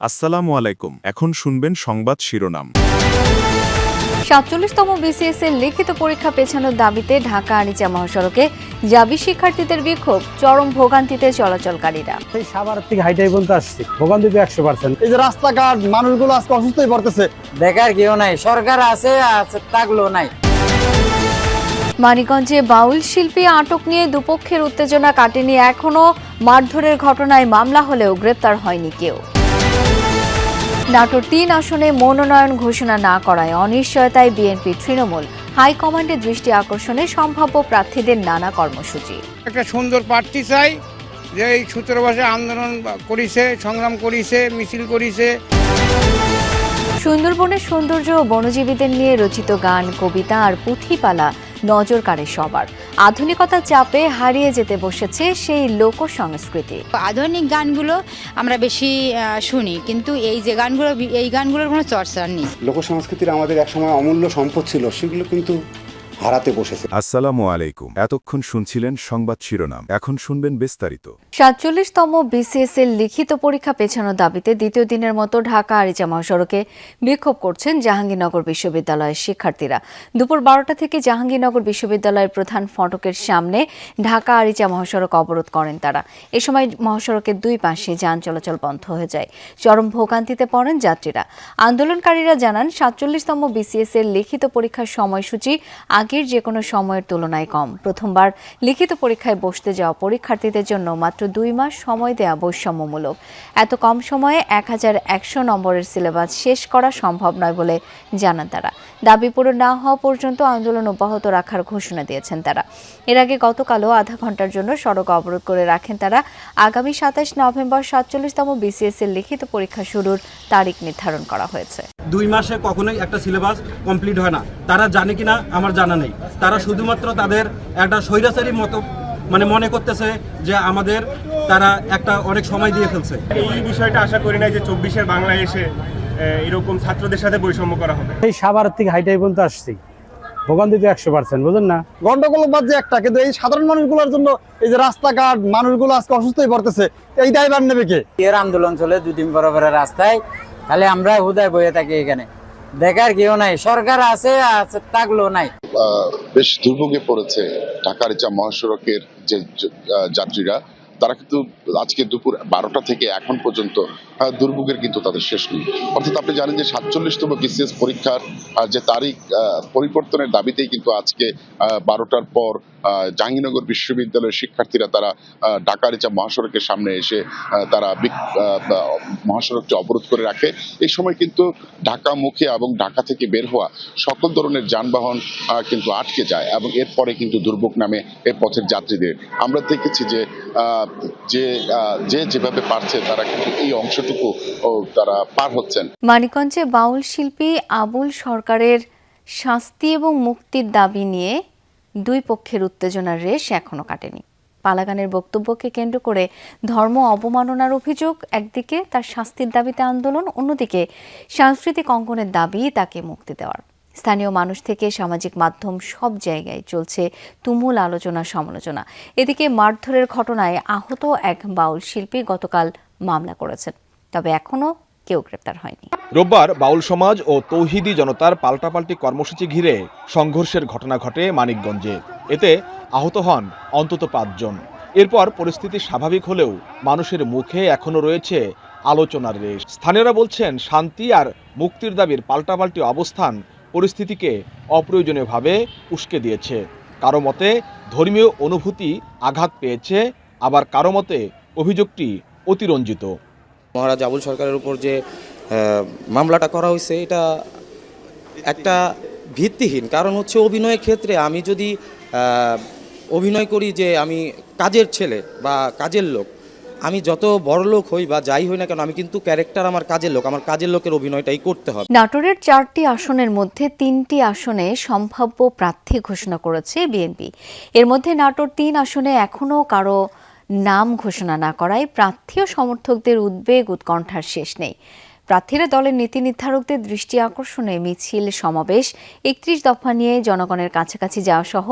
আসসালামু আলাইকুম। এখন শুনবেন সংবাদ শিরোনাম। সাতচল্লিশতম বিসিএস এর লিখিত পরীক্ষা পেছানোর দাবিতে ঢাকা আনিচা মহাসড়কে জাবি শিক্ষার্থীদের বিক্ষোভ চরম ভোগান্তিতে চলাচলকারীরা। সেই সাভার থেকে হাইটাই পর্যন্ত আসছি। ভোগান্তি তো একশো পার্সেন্ট এই যে রাস্তাঘাট মানুষগুলো আজকে অসুস্থ হয়ে পড়তেছে। দেখার কেউ নাই সরকার আছে আছে থাকল নাই। মানিকগঞ্জে বাউল শিল্পী আটক নিয়ে দুপক্ষের উত্তেজনা কাটেনি এখনও মারধরের ঘটনায় মামলা হলেও গ্রেপ্তার হয়নি কেউ। নাটোর তিন আসনে মনোনয়ন ঘোষণা না করায় অনিশ্চয়তায় বিএনপি তৃণমূল। হাইকমান্ডের দৃষ্টি আকর্ষণে সম্ভাব্য প্রার্থীদের নানা কর্মসূচি। একটা সুন্দর প্রার্থী চাই যে এই সতেরো আন্দোলন করিছে সংগ্রাম করিছে মিছিল করিছে। সুন্দরবনের সৌন্দর্য ও বনজীবীদের নিয়ে রচিত গান কবিতা আর পুঁথিপালা নজর কাড়ে সবার। আধুনিকতার চাপে হারিয়ে যেতে বসেছে সেই লোক সংস্কৃতি আধুনিক গানগুলো আমরা বেশি শুনি কিন্তু এই যে গানগুলো এই গানগুলোর কোনো চর্চা নেই। লোক সংস্কৃতির আমাদের একসময় অমূল্য সম্পদ ছিল সেগুলো কিন্তু হারাতে বসেছে। আসসালামু আলাইকুম। এতক্ষণ শুনছিলেন সংবাদ শিরোনাম। এখন শুনবেন বিস্তারিত। সাতচল্লিশতম বিসিএস এর লিখিত পরীক্ষা পেছানোর দাবিতে দ্বিতীয় দিনের মতো ঢাকা আরিচা মহাসড়কে বিক্ষোভ করছেন জাহাঙ্গীরনগর বিশ্ববিদ্যালয়ের শিক্ষার্থীরা। দুপুর বারোটা থেকে জাহাঙ্গীরনগর বিশ্ববিদ্যালয়ের প্রধান ফটকের সামনে ঢাকা আরিচা মহাসড়ক অবরোধ করেন তারা। এ সময় মহাসড়কের দুই পাশে যান চলাচল বন্ধ হয়ে যায়। চরম ভোগান্তিতে পড়েন যাত্রীরা। আন্দোলনকারীরা জানান সাতচল্লিশতম বিসিএস এর লিখিত পরীক্ষার সময়সূচি আগের যে কোনো সময়ের তুলনায় কম। প্রথমবার লিখিত পরীক্ষায় বসতে যাওয়া পরীক্ষার্থীদের জন্য মাত্র দুই মাস সময় দেয়া বৈষম্যমূলক। এত কম সময়ে এক হাজার একশো নম্বরের সিলেবাস শেষ করা সম্ভব নয় বলে জানান তারা। দাবি পূরণ না হওয়া পর্যন্ত আন্দোলন অব্যাহত রাখার ঘোষণা দিয়েছেন তারা। এর আগে গতকালও আধা ঘণ্টার জন্য সড়ক অবরোধ করে রাখেন তারা। আগামী সাতাশ নভেম্বর সাতচল্লিশতম বিসিএস এর লিখিত পরীক্ষা শুরুর তারিখ নির্ধারণ করা হয়েছে। দুই মাসে কখনোই একটা সিলেবাস কমপ্লিট হয় না। তারা জানে কিনা আমার জানা নেই। তারা শুধুমাত্র তাদের একটা স্বৈরাচারী মতো মানে মনে করতেছে যে আমাদের তারা একটা অনেক সময় দিয়ে ফেলছে। এই বিষয়টা আশা করি না যে চব্বিশের বাংলায় এসে এরকম ছাত্রদের সাথে বৈষম্য করা হবে। সেই সাভার থেকে হাইটাই পর্যন্ত আসছি। ভোগান্তি তো একশো পার্সেন্ট বুঝলেন না? গন্ডগোল বাদ একটা কিন্তু এই সাধারণ মানুষগুলোর জন্য এই যে রাস্তাঘাট মানুষগুলো আজকে অসুস্থ হয়ে পড়তেছে এই দায়ভার নেবে কে? এর আন্দোলন চলে দুদিন পরে রাস্তায় তাহলে আমরা হুদায় বয়ে থাকি এখানে। দেখার কেউ নাই সরকার আছে আছে থাকল নাই। বেশ দুর্ভোগে পড়েছে ঢাকার চা মহাসড়কের যে যাত্রীরা তারা কিন্তু আজকে দুপুর বারোটা থেকে এখন পর্যন্ত দুর্ভোগের কিন্তু তাদের শেষ নেই। অর্থাৎ আপনি জানেন যে সাতচল্লিশতম বিসিএস পরীক্ষার যে তারিখ পরিবর্তনের দাবিতেই কিন্তু আজকে বারোটার পর জাহাঙ্গীরনগর বিশ্ববিদ্যালয়ের শিক্ষার্থীরা তারা আহ, ঢাকারিচা মহাসড়কের সামনে এসে তারা মহাসড়কটি অবরোধ করে রাখে। এই সময় কিন্তু ঢাকা মুখে এবং ঢাকা থেকে বের হওয়া সকল ধরনের যানবাহন কিন্তু আটকে যায় এবং এরপরে কিন্তু দুর্ভোগ নামে এ পথের যাত্রীদের। আমরা দেখেছি যে যে যে যেভাবে পারছে তারা কিন্তু এই অংশটুকু তারা পার হচ্ছেন। মানিকগঞ্জে বাউল শিল্পী আবুল সরকারের শাস্তি এবং মুক্তির দাবি নিয়ে দুই পক্ষের উত্তেজনার রেশ এখনও কাটেনি। পালাগানের বক্তব্যকে কেন্দ্র করে ধর্ম অবমাননার অভিযোগ, একদিকে তার শাস্তির দাবিতে আন্দোলন, অন্যদিকে সাংস্কৃতিক অঙ্গনের দাবি তাকে মুক্তি দেওয়ার। স্থানীয় মানুষ থেকে সামাজিক মাধ্যম সব জায়গায় চলছে তুমুল আলোচনা সমালোচনা। এদিকে মারধরের ঘটনায় আহত এক বাউল শিল্পী গতকাল মামলা করেছেন, তবে এখনও কেউ গ্রেপ্তার হয়নি। রোববার বাউল সমাজ ও তৌহিদি জনতার পাল্টাপাল্টি কর্মসূচি ঘিরে সংঘর্ষের ঘটনা ঘটে মানিকগঞ্জে। এতে আহত হন অন্তত পাঁচজন। এরপর পরিস্থিতি স্বাভাবিক হলেও মানুষের মুখে এখনও রয়েছে আলোচনার রেশ। স্থানীয়রা বলছেন, শান্তি আর মুক্তির দাবির পাল্টাপাল্টি অবস্থান পরিস্থিতিকে অপ্রয়োজনীয়ভাবে উস্কে দিয়েছে। কারও মতে ধর্মীয় অনুভূতি আঘাত পেয়েছে, আবার কারও মতে অভিযোগটি অতিরঞ্জিত। মহারাজ আবুল সরকারের উপর যে মামলাটা করা হয়েছে, এটা একটা ভিত্তিহীন। কারণ হচ্ছে অভিনয়ের ক্ষেত্রে আমি যদি অভিনয় করি যে আমি কাজের ছেলে বা কাজের লোক। আমি যত বড় লোক হই বা যাই হই না কেন, আমি কিন্তু ক্যারেক্টার আমার কাজের লোক, আমার কাজের লোকের অভিনয়টাই করতে হবে। নাটোরের চারটি আসনের মধ্যে তিনটি আসনে সম্ভাব্য প্রার্থী ঘোষণা করেছে বিএনপি। এর মধ্যে নাটোর তিন আসনে এখনও কারও নাম ঘোষণা না করায় প্রার্থী ও সমর্থকদের উদ্বেগ উৎকণ্ঠার শেষ নেই। প্রার্থীরা দলের নীতি নির্ধারকদের দৃষ্টি আকর্ষণে মিছিল সমাবেশ একত্রিশ দফা নিয়ে জনগণের কাছাকাছি যাওয়া সহ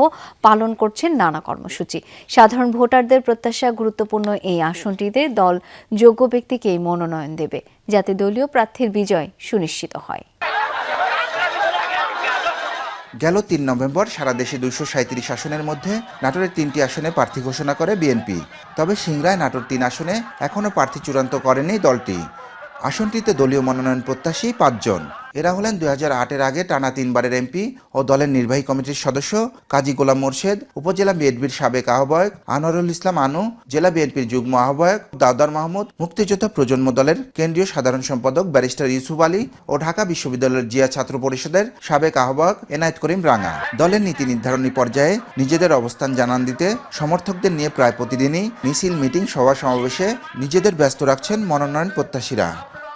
পালন করছেন নানা কর্মসূচি। সাধারণ ভোটারদের প্রত্যাশা গুরুত্বপূর্ণ এই আসনটিতে দল যোগ্য ব্যক্তিকেই মনোনয়ন দেবে, যাতে দলীয় প্রার্থীর বিজয় সুনিশ্চিত হয়। গেল তিন নভেম্বর, সারা দেশে দুইশো সাঁত্রিশ আসনের মধ্যে নাটোরের তিনটি আসনে প্রার্থী ঘোষণা করে বিএনপি। তবে সিংড়ায় নাটোর তিন আসনে এখনও প্রার্থী চূড়ান্ত করেনি দলটি। আসনটিতে দলীয় মনোনয়ন প্রত্যাশী পাঁচজন। এরা হলেন দুই হাজার আটের আগে টানা তিনবারের এমপি ও দলের নির্বাহী কমিটির সদস্য কাজী গোলাম মোর্শেদ, উপজেলা বিএনপির সাবেক আহ্বায়ক আনোয়ারুল ইসলাম আনু, জেলা বিএনপির যুগ্ম আহ্বায়ক দাউদার মাহমুদ, মুক্তিযোদ্ধা প্রজন্ম দলের কেন্দ্রীয় সাধারণ সম্পাদক ব্যারিস্টার ইউসুফ আলী ও ঢাকা বিশ্ববিদ্যালয়ের জিয়া ছাত্র পরিষদের সাবেক আহ্বায়ক এনায়েত করিম রাঙা। দলের নীতি নির্ধারণী পর্যায়ে নিজেদের অবস্থান জানান দিতে সমর্থকদের নিয়ে প্রায় প্রতিদিনই মিছিল, মিটিং সভা সমাবেশে নিজেদের ব্যস্ত রাখছেন মনোনয়ন প্রত্যাশীরা।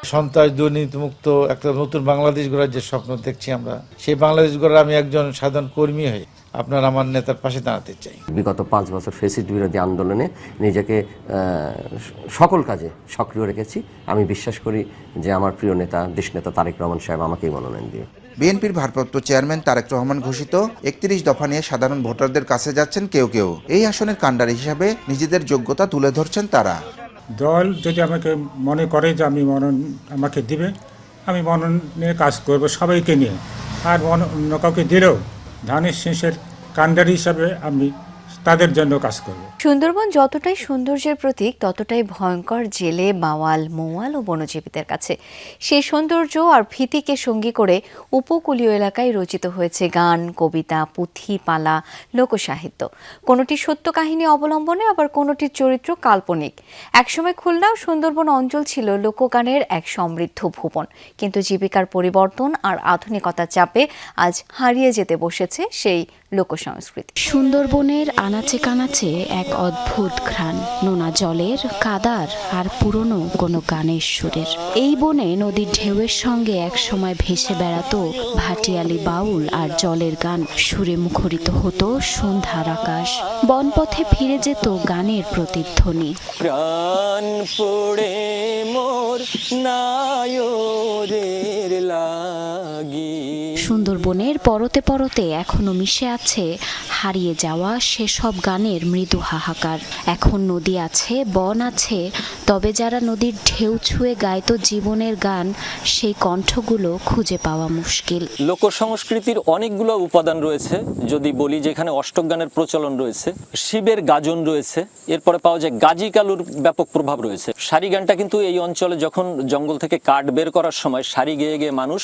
সন্ত্রাস দুর্নীতিমুক্ত একটা নতুন বাংলাদেশ গড়ার যে স্বপ্ন দেখছি আমরা সেই বাংলাদেশ গড়ার আমি একজন সাধারণ কর্মী হয়ে আপনার আমার নেতার পাশে দাঁড়াতে চাই। বিগত পাঁচ বছর ফেসিড বিরোধী আন্দোলনে নিজেকে সকল কাজে সক্রিয় রেখেছি। আমি বিশ্বাস করি যে আমার প্রিয় নেতা দেশ নেতা তারেক রহমান সাহেব আমাকেই মনোনয়ন দিয়ে বিএনপির ভারপ্রাপ্ত চেয়ারম্যান তারেক রহমান ঘোষিত একত্রিশ দফা নিয়ে সাধারণ ভোটারদের কাছে যাচ্ছেন কেউ কেউ। এই আসনের কাণ্ডারি হিসাবে নিজেদের যোগ্যতা তুলে ধরছেন তারা। দল যদি আমাকে মনে করে যে আমি মনন আমাকে দিবে, আমি মনন নিয়ে কাজ করব সবাইকে নিয়ে। আর মন অন্য কাউকে দিলেও ধানের শেষের কাণ্ডারি হিসাবে আমি তাদের জন্য কাজ করব। সুন্দরবন যতটাই সৌন্দর্যের প্রতীক, ততটাই ভয়ঙ্কর জেলে, মাওয়াল, মৌয়াল ও বনজীবীদের কাছে। সেই সৌন্দর্য আর ভীতিকে সঙ্গী করে উপকূলীয় এলাকায় রচিত হয়েছে গান, কবিতা, পুঁথি, পালা, লোকসাহিত্য। কোনোটি সত্য কাহিনী অবলম্বনে, আবার কোনোটির চরিত্র কাল্পনিক। একসময় খুলনা সুন্দরবন অঞ্চল ছিল লোকগানের এক সমৃদ্ধ ভুবন। কিন্তু জীবিকার পরিবর্তন আর আধুনিকতার চাপে আজ হারিয়ে যেতে বসেছে সেই লোকসংস্কৃতি। সুন্দরবনের আনাচে কানাচে এক অদ্ভুত ঘ্রাণ। নোনা জলের কাদার আর পুরনো কোনো গানের সুরের। এই বনে নদীর ঢেউয়ের সঙ্গে একসময় ভেসে বেড়াত ভাটিয়ালি বাউল আর জলের গান। সুরে মুখরিত হতো সন্ধ্যার আকাশ। বনপথে ফিরে যেত গানের প্রতিধ্বনি। প্রাণ পড়ে মোর নায়রের লাগি। সুন্দরবনের পরতে পরতে এখনও মিশে আছে হারিয়ে যাওয়া সেসব গানের মৃদু হাহাকার। এখন নদী আছে, বন আছে, তবে যারা নদীর ঢেউ ছুঁয়ে গাইতো জীবনের গান, সেই কণ্ঠগুলো খুঁজে পাওয়া মুশকিল। লোক সংস্কৃতির অনেকগুলো উপাদান রয়েছে, যদি বলি যেখানে অষ্টক গানের প্রচলন রয়েছে, শিবের গাজন রয়েছে, এরপরে পাওয়া যায় গাজী কালুর ব্যাপক প্রভাব রয়েছে। সারি গানটা কিন্তু এই অঞ্চলে যখন জঙ্গল থেকে কাঠ বের করার সময় সারি গেয়ে গিয়ে মানুষ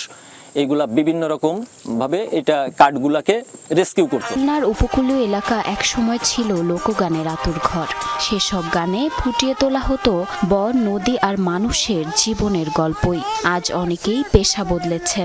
এইগুলা বিভিন্ন রকম ভাবে এটা কাঠগুলাকে রেস্কিউ করতো। খুলনার উপকূলীয় এলাকা একসময় ছিল লোকগানের আতুর ঘর। সেসব গানে ফুটিয়ে তোলা হতো বন, নদী আর মানুষের জীবনের গল্পই। আজ অনেকেই পেশা বদলেছেন।